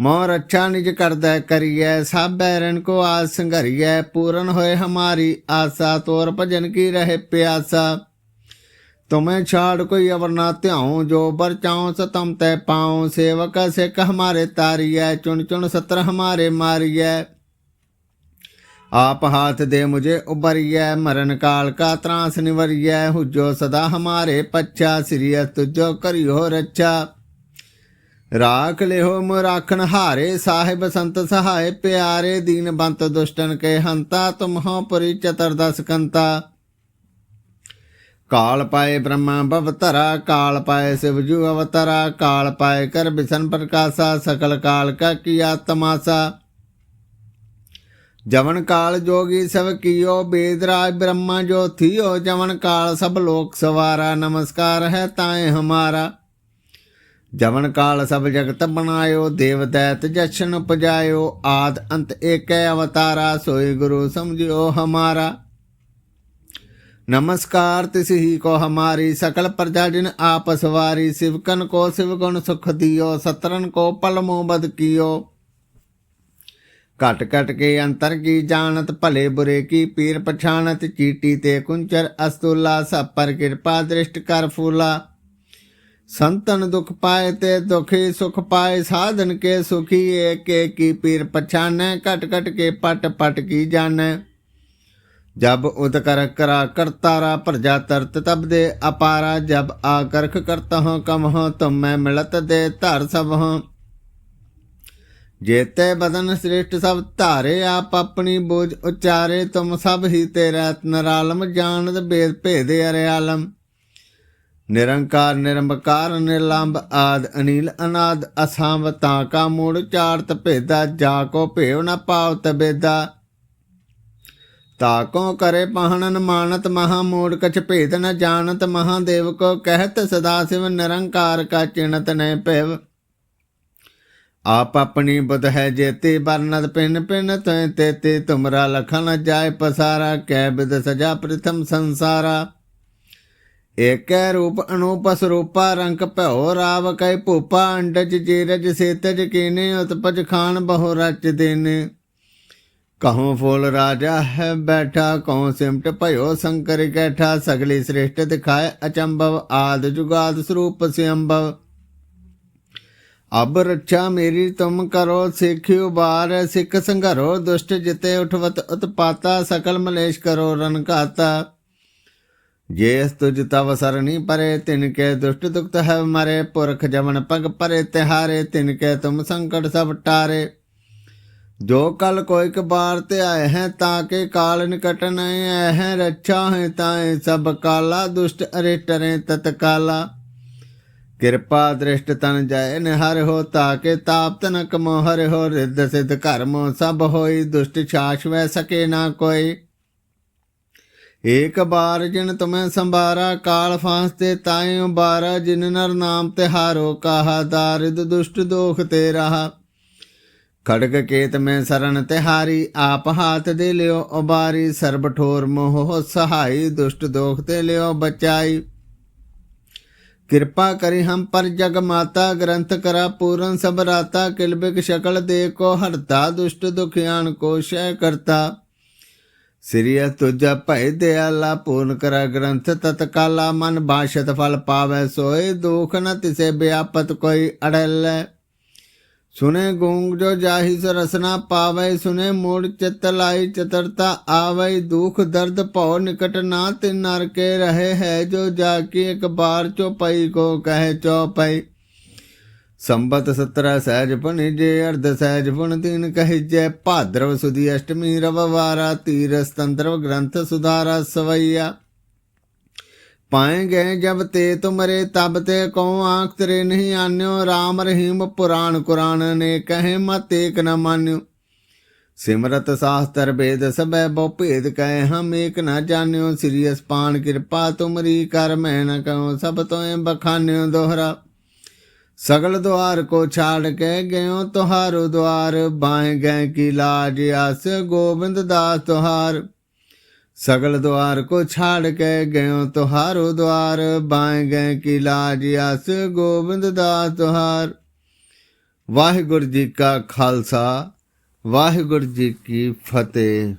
ਮੋਹ ਅੱਛਾ ਨਿਜ ਕਰਦਾ ਕਰੀਐ ਸਭ ਬੈਰਨ ਕੋ ਆਸ ਸੰਘਰੀਐ, ਪੂਰਨ ਹੋਏ ਹਮਾਰੀ ਆਸਾ, ਤੋਰ ਭਜਨ ਕੀ ਰਹੇ ਪਿਆਸਾ। ਤੁਮੇ ਛਾੜ ਕੋਈ ਅਵਰ ਨਾ ਧਿਆਉ, ਜੋ ਬਰ ਚਾਉ ਸਤਮ ਤੈ ਪਾਉ, ਸੇਵਕ ਸਿੱਖ ਹਮਾਰੇ ਤਾਰੀਐ, ਚੁਣ ਚੁਣ ਸਤਰ ਹਮਾਰੇ ਮਾਰੀਐ। ਆਪ ਹਾਥ ਦੇ ਮੁਝੇ ਉਬਰੀਐ ਮਰਨ ਕਾਲ ਕਾ ਤਰਾਸ ਨਿਵਰੀਐ, ਹੁਜੋ ਸਦਾ ਹਮਾਰੇ ਪੱਛਾ, ਸ੍ਰੀ ਤੁਜੋ ਕਰਿਓ ਰੱਛਾ। ਰਾਖ ਲਿਓ ਮੋ ਰਾਖਣ ਹਾਰੇ ਸਾਹਿਬ ਸੰਤ ਸਹਾਇ ਪਿਆਰੇ ਦੀਨ ਬੰਤ ਦੁਸ਼ਟਨ ਕੇ ਹੰਤਾ ਤੁਮਹੁ ਪੁਰੀ ਚਤੁਰਦਸ ਕੰਤਾ ਕਾਲ ਪਾਏ ਬ੍ਰਹਮਾ ਭਵਤਰਾ ਕਾਲ ਪਾਏ ਸਿਵਜੂ ਅਵਤਰਾ ਕਾਲ ਪਾਏ ਕਰ ਬਿਸ਼ਨ ਪ੍ਰਕਾਸ਼ਾ ਸਕਲ ਕਾਲ ਕਾ ਕੀਆ ਤਮਾਸਾ ਜਵਨ ਕਾਲ ਜੋਗੀ ਸਭ ਕੀਓ ਬੇਦਰਾਜ ਬ੍ਰਹਮਾ ਜੋ ਥੀਓ ਜਵਨ ਕਾਲ ਸਭ ਲੋਕ ਸਵਾਰਾ ਨਮਸਕਾਰ ਹੈ ਤਾਏ ਹਮਾਰਾ ਜਵਨ ਕਾਲ ਸਭ ਜਗਤ ਬਣਾਇਓ ਦੇਵ ਦੈਤ ਜਸ਼ਨ ਉਪਜਾਇਓ ਆਦ ਅੰਤ ਏਕੈ ਅਵਤਾਰਾ ਸੋਈ ਗੁਰੂ ਸਮਝਿਓ ਹਮਾਰਾ नमस्कार तिस ही को हमारी सकल प्रजा जिन आप सवारी शिवकन को शिव गुण सुख दियो सतरन को पल बद कियो घट घट के अंतर की जानत भले बुरे की पीर पछानत चीटी ते कुंचर अस्तुला सब पर कृपा ਸੰਤਨ ਦੁਖ ਪਾਏ ਤੇ ਦੁਖੀ ਸੁਖ ਪਾਏ, ਸਾਧਨ ਕੇ ਸੁਖੀ, ਏਕ ਏਕੀ ਪੀਰ ਪਛਾਨੈ, ਘਟ ਘਟ ਕੇ ਪਟ ਪਟ ਕੀ ਜਾਣੈ। ਜਬ ਉਦਕਰ ਕਰਾ ਕਰਤਾਰਾ ਪ੍ਰਜਾ ਤਰਤ, ਤਬ ਦੇ ਅਪਾਰਾ ਜਬ ਆਕਰਖ ਕਰਤਾ ਹਾਂ ਕਮ ਹਾਂ ਤੁਮ ਮੈਂ ਮਿਲਤ ਦੇ ਧਰ ਸਭ ਹਾਂ ਜੇਤੇ ਬਦਨ ਸ੍ਰਿਸ਼ਟ ਸਭ ਧਾਰੇ, ਆਪ ਆਪਣੀ ਬੋਝ ਉਚਾਰੇ, ਤੁਮ ਸਭ ਹੀ ਤੇ ਰਤਨ ਰਾਲਮ ਜਾਣਦ ਬੇਦ ਭੇਦੇ ਅਰੇ ਆਲਮ ਨਿਰੰਕਾਰ, ਨਿਰੰਬਕਾਰ ਨਿਰਲੰਭ ਆਦ, ਅਨੀਲ ਅਨਾਦ, ਅਸਾਮ ਤਾਂ ਕਾ ਮੂੜ ਚਾਰਤ ਭੇਦਾ, ਜਾ ਕੋ ਭੇਵ ਨ ਪਾਵ ਤਬੇਦਾ ਤਾਕੋ ਕਰੇ ਪਹਣਨ ਮਾਨਤ ਮਹਾ ਮੂੜ, ਕਛ ਭੇਦ ਨ ਜਾਣਤ ਮਹਾਦੇਵ ਕੋ, ਕਹਿਤ ਸਦਾ ਸਿਵ ਨਿਰੰਕਾਰ ਕਾ ਚਿਣਤ ਨੈ ਭੇਵ। ਆਪ ਆਪਣੀ ਬੁਧ ਹੈ ਜੇਤੇ ਬਰਨਦ ਪਿੰਨ ਪਿੰਨ ਤੇ ਤੇ ਤੁਮਰਾ ਲਖਨ ਜਾਏ ਪਸਾਰਾ ਕੈ ਬਿਦ ਸਜਾ ਪ੍ਰਥਮ ਸੰਸਾਰਾ। ਏਕੈ ਰੂਪ ਅਨੂਪ ਸਰੂਪਾ ਰੰਗ ਭਉ ਰਾਵ ਕੈ ਭੂਪਾ, ਅੰਡਜ ਜੀਰਜ ਸੇਤਜ ਕੀਨੇ, ਉਤਪਜ ਖਾਨ ਬਹੁ ਰਚ ਦੇਨੇ। ਕਹੋਂ ਫੂਲ ਰਾਜਾ ਹੈ ਬੈਠਾ ਕਹੋਂ ਸਿਮਟ ਭਇਓ ਸ਼ੰਕਰ ਕੈਠਾ, ਸਗਲੀ ਸ੍ਰਿਸ਼ਟ ਦਿਖਾਏ ਅਚੰਭਵ, ਆਦ ਜੁਗਾਦ ਸਰੂਪ ਸਿਅੰਭਵ। ਅਬ ਰੱਛਾ ਮੇਰੀ ਤੁਮ ਕਰੋ, ਸਿੱਖਿਓ ਬਾਰ, ਸਿੱਖ ਸੰਘਰੋ, ਦੁਸ਼ਟ ਜਿਤੇ ਉਠਵਤ ਉਤਪਾਤਾ, ਸਕਲ ਮਲੇਸ਼ ਕਰੋ ਰਨ ਜੇਸ ਤੁਜ ਤਵ ਸਰਣੀ ਪਰੇ, ਤਿਨ ਕੇ ਦੁਸ਼ਟ ਦੁਖਤ ਹੈ ਮਰੇ। ਪੁਰਖ ਜਮਨ ਪਗ ਪਰੇ, ਤਿਹਾਰੇ, ਤਿਨ ਕੇ ਤੁਮ ਸੰਕਟ ਸਭ ਟਾਰੇ। ਜੋ ਕਲ ਕੋਈ ਕਬਾਰ ਤੇ ਆਏ ਹੈ, ਤਾਂ ਕੇ ਕਾਲ ਨਿਕਟ ਨਏ ਆਏ ਹੈ। ਰੱਛਾ ਹੈ ਤਾਏ ਸਭ ਕਾਲਾ, ਦੁਸ਼ਟ ਅਰੇ ਟਰੇ ਤਤਕਾਲਾ। ਕਿਰਪਾ ਦ੍ਰਿਸ਼ਟ ਤਨ ਜੈ ਨਿਹਰ ਹੋ ਤਾਕੇ ਤਾਪ ਤਨ ਕਮੋ ਹਰ ਹੋ। ਰਿੱਧ ਸਿਧ ਕਰਮੋ ਸਭ ਹੋਈ, ਦੁਸ਼ਟ ਛਾਛ ਵੈ ਸਕੇ ਨਾ ਕੋਈ। ਏਕ ਬਾਰ ਜਿਨ ਤੁਮੈ ਸੰਭਾਰਾ, ਕਾਲ ਫਾਂਸ ਤੇ ਤਾਏ ਉਬਾਰਾ ਜਿਨ ਨਰ ਨਾਮ ਤੇ ਹਾਰੋ ਕਾਹਾ, ਦਾਰਿਦ ਦੁਸ਼ਟ ਦੋਖ ਤੇ ਰਹਾ। ਖੜਗ ਕੇਤ ਮੈਂ ਸਰਨ ਤਿਹਾਰੀ ਆਪ ਹਾਥ ਦੇ ਲਿਓ ਉਬਾਰੀ, ਸਰਬ ਠੋਰ ਮੋਹ ਸਹਾਈ, ਦੁਸ਼ਟ ਦੋਖ ਤੇ ਲਿਓ ਬਚਾਈ। ਕਿਰਪਾ ਕਰੀ ਹਮ ਪਰ ਜਗ ਮਾਤਾ, ਗ੍ਰੰਥ ਕਰਾ ਪੂਰਨ ਸਭ ਰਾਤਾ ਕਿਲਬਿਕ ਸ਼ਕਲ ਦੇ ਕੋ ਹਰਤਾ ਦੁਸ਼ਟ ਦੁਖਿਆਨ ਕੋ ਸ਼ੈ ਕਰਤਾ। ਸਿਰਿਆ ਤੁਜਾ ਭੈ ਦਿਆਲਾ, ਪੂਰਨ ਕਰ ਗ੍ਰੰਥ ਤਤਕਾਲਾ, ਮਨ ਬਾਸ਼ਤ ਫਲ ਪਾਵੈ ਸੋਏ, ਦੁਖ ਨ ਤਿਸੇ ਬਿਆਪਤ ਕੋਈ ਅੜਲੇ। ਸੁਨੇ ਗੂੰਗ ਜੋ ਜਾਹੀ ਸ ਰਸਨਾ ਪਾਵੇ ਸੁਨੇ ਮੂੜ ਚਿਤ ਲਾਈ ਚਤਰਤਾ ਆਵੇ, ਦੁਖ ਦਰਦ ਭਉ ਨਿਕਟ ਨਾ ਤੇ ਨਰ ਕੇ ਰਹੇ ਹੈ ਜੋ ਜਾ ਕੇ ਇੱਕ ਬਾਰ ਚੋ ਪਈ ਕੋ ਕਹੇ ਚੋ ਪਈ ਸੰਬਤ 17 ਸਹਿਜ ਪਣੀ ਜੇ ਅਰਧ ਸਹਿਜ ਪੁਣ ਤਿਨ ਕਹਿ ਜੈ ਭਾਦਰਵ ਸੁਦੀ ਅਸ਼ਟਮੀ ਰਵਵਾਰਾ ਤੀਰਸ ਤੰਤਰਵ ਗ੍ਰੰਥ ਸੁਧਾਰਾ ਸਵਈਆ पाएंगे जब ते तुमरे तब ते को आंख तेरे नहीं आन्यो राम रहीम पुराण कुरान ने कहे मत एक न मान्यो ਸਿਮਰਤ ਸਾਸਤਰ ਭੇਦ ਸਭੈ ਬਹੁ ਭੇਦ ਕਹੇ ਹਮ ਏਕ ਨਾ ਜਾਣਿਓ ਸ੍ਰੀ ਅਸਪਾਨ ਕਿਰਪਾ ਤੁਮਰੀ ਕਰ ਮੈਂ ਨ ਕਹੋ ਸਭ ਤੋਏ ਬਖਾਨਿਓ ਦੋਹਰਾ ਸਗਲ ਦੁਆਰ ਕੋ ਛਾੜ ਕੇ ਗਇਓ ਤੁਹਾਰੋ ਦੁਆਰ, ਬਾਏ ਗਏ ਕੀ ਲਾਜ ਆਸ, ਗੋਬਿੰਦ ਦਾਸ ਤੁਹਾਰ। ਸਗਲ ਦੁਆਰ ਕੋ ਛਾੜ ਕੇ ਗਇਓ ਤੁਹਾਰੋ ਦੁਆਰ, ਬਾਏ ਗਏ ਕੀ ਲਾਜ ਆਸ, ਗੋਬਿੰਦ ਦਾਸ ਤੁਹਾਰ। ਵਾਹਿਗੁਰੂ ਜੀ ਕਾ ਖਾਲਸਾ, ਵਾਹਿਗੁਰੂ ਜੀ ਕੀ ਫਤਿਹ।